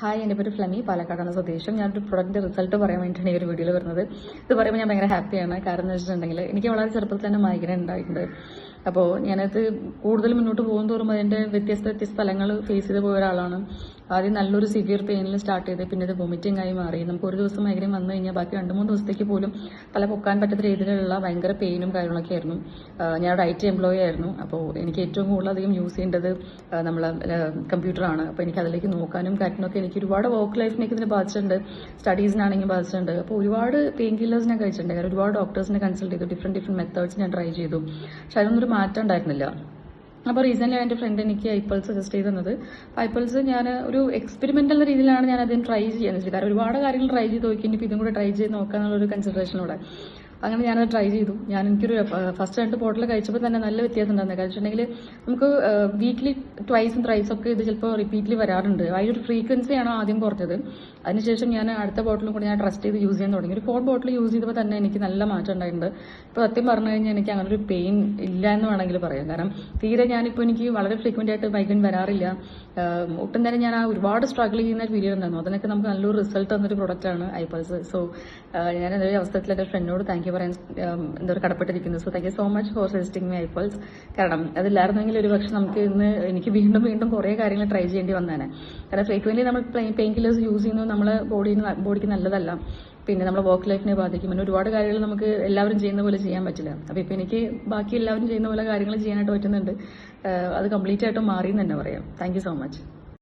Hi എന്റെ പേര് ഫ്ലമി പാലക്കാടാണ് സ്വദേശം ഞാനൊരു പ്രൊഡക്റ്റിന്റെ റിസൾട്ട് പറയാൻ വേണ്ടിയിട്ടാണ് ഈ ഒരു വീഡിയോയിൽ വരുന്നത്. ഇത് പറയുമ്പോൾ ഞാൻ ഭയങ്കര ഹാപ്പിയാണ് കാരണം എന്ന് വെച്ചിട്ടുണ്ടെങ്കിൽ എനിക്ക് വളരെ ചെറുപ്പത്തിൽ തന്നെ മൈഗ്രൈൻ ഉണ്ടായിട്ടുണ്ട്. അപ്പോൾ ഞാനത് കൂടുതൽ മുന്നോട്ട് പോകും തോറും അതിന്റെ വ്യത്യസ്ത വ്യത്യസ്ത സ്ഥലങ്ങൾ ഫേസ് ചെയ്ത് പോയ ഒരാളാണ്. ആദ്യം നല്ലൊരു സിവിയർ പെയിനിൽ സ്റ്റാർട്ട് ചെയ്ത് പിന്നെ അത് വൊമിറ്റിംഗ് ആയി മാറി. നമുക്ക് ഒരു ദിവസം മൈഗ്രൈൻ വന്നു കഴിഞ്ഞാൽ ബാക്കി രണ്ട് മൂന്ന് ദിവസത്തേക്ക് പോലും തല പൊക്കാൻ പറ്റാത്ത രീതിയിലുള്ള ഭയങ്കര പെയിനും കാര്യങ്ങളൊക്കെ ആയിരുന്നു. ഞാൻ ഐ ടി എംപ്ലോയി ആയിരുന്നു. അപ്പോൾ എനിക്ക് ഏറ്റവും കൂടുതൽ അധികം യൂസ് ചെയ്യേണ്ടത് നമ്മളെ കമ്പ്യൂട്ടറാണ് അപ്പോൾ എനിക്ക് അതിലേക്ക് നോക്കാനും കാര്യത്തിനൊക്കെ എനിക്ക് ഒരുപാട് വർക്ക് ലൈഫിനൊക്കെ ഇതിനെ ബാധിച്ചിട്ടുണ്ട്. സ്റ്റഡീസിനാണെങ്കിൽ ബാധിച്ചിട്ടുണ്ട്. അപ്പോൾ ഒരുപാട് പെയിൻ കില്ലേഴ്സ് ഞാൻ കഴിച്ചിട്ടുണ്ട്. കാരണം ഒരുപാട് ഡോക്ടേഴ്സിനെ കൺസൾട്ട് ചെയ്തു. ഡിഫറെന്റ് ഡിഫറെന്റ് മെത്തേഡ്സ് ഞാൻ ട്രൈ ചെയ്തു. പക്ഷെ അതിനൊന്നും ഒരു മാറ്റം ഉണ്ടായിരുന്നില്ല. അപ്പോൾ റീസെന്റ്ലി എന്റെ ഫ്രണ്ട് എനിക്ക് ഐപ്പിൾസ് സജസ്റ്റ് ചെയ്ത് തന്നത് ഐപ്പിൾസ് ഞാൻ ഒരു എക്സ്പെരിമെന്റൽ രീതിയിലാണ് ഞാൻ അതിന് ട്രൈ ചെയ്യാൻ കാരണം ഒരുപാട് കാര്യങ്ങൾ ട്രൈ ചെയ്ത് നോക്കി ഇനിയിപ്പോൾ ഇതും കൂടെ ട്രൈ ചെയ്ത് നോക്കാന്നുള്ളൊരു കൺസിഡറേഷനോടെ അങ്ങനെ ഞാനത് ട്രൈ ചെയ്തു. ഞാൻ എനിക്കൊരു ഫസ്റ്റ് രണ്ട് ബോട്ടിൽ കഴിച്ചപ്പോൾ തന്നെ നല്ല വ്യത്യാസം ഉണ്ടായിരുന്നു. കാരണം വെച്ചിട്ടുണ്ടെങ്കിൽ നമുക്ക് വീക്ക്ലി ട്വൈസും ത്രൈസും ഒക്കെ ഇത് ചിലപ്പോൾ റിപ്പീറ്റ്ലി വരാറുണ്ട്. ഒരു ഫ്രീക്വൻസിയാണ് ആദ്യം കുറഞ്ഞത്. അതിനുശേഷം ഞാൻ അടുത്ത ബോട്ടിലും കൂടി ഞാൻ ട്രസ്റ്റ് ചെയ്ത് യൂസ് ചെയ്യാൻ തുടങ്ങി. ഒരു ഫോർ ബോട്ടിൽ യൂസ് ചെയ്തപ്പോൾ തന്നെ എനിക്ക് നല്ല മാറ്റം ഉണ്ടായിട്ടുണ്ട്. ഇപ്പോൾ സത്യം പറഞ്ഞു കഴിഞ്ഞാൽ എനിക്ക് അങ്ങനെ ഒരു പെയിൻ ഇല്ല എന്ന് വേണമെങ്കിൽ പറയാം. കാരണം തീരെ ഞാനിപ്പോൾ എനിക്ക് വളരെ ഫ്രീക്വന്റ് ആയിട്ട് മൈഗ്രൈൻ വരാറില്ല. ഒട്ടും തന്നെ ഞാൻ ആ ഒരുപാട് സ്ട്രഗിൾ ചെയ്യുന്ന ഒരു പീരീഡ് ഉണ്ടായിരുന്നു അതിനൊക്കെ നമുക്ക് നല്ലൊരു റിസൾട്ട് തന്നൊരു പ്രൊഡക്റ്റാണ് ഐപ്പൾസ് സോ ഞാൻ എന്റെ അവസരത്തിൽ എന്റെ ഫ്രണ്ടിനോട് താങ്ക് യു പറയാൻ എന്താ പറയുക കടപ്പെട്ടിരിക്കുന്നു. So thank you so much for suggesting my ഐഫോൾസ് കാരണം അതില്ലായിരുന്നെങ്കിൽ ഒരു പക്ഷെ നമുക്ക് ഇന്ന് എനിക്ക് വീണ്ടും വീണ്ടും കുറേ കാര്യങ്ങൾ ട്രൈ ചെയ്യേണ്ടി വന്നേനെ. കാരണം ഫ്രീക്വന്റ്ലി നമ്മൾ പെയിൻ കില്ലേഴ്സ് യൂസ് ചെയ്യുന്നത് നമ്മളെ ബോഡിന് ബോഡിക്ക് നല്ലതല്ല. പിന്നെ നമ്മുടെ വർക്ക് ലൈഫിനെ ബാധിക്കും. പിന്നെ ഒരുപാട് കാര്യങ്ങൾ നമുക്ക് എല്ലാവരും ചെയ്യുന്ന പോലെ ചെയ്യാൻ പറ്റില്ല. അപ്പോൾ ഇപ്പോൾ എനിക്ക് ബാക്കി എല്ലാവരും ചെയ്യുന്ന പോലെ കാര്യങ്ങൾ ചെയ്യാനായിട്ട് പറ്റുന്നുണ്ട്. അത് കംപ്ലീറ്റ് ആയിട്ട് മാറി എന്ന് തന്നെ പറയാം. Thank so much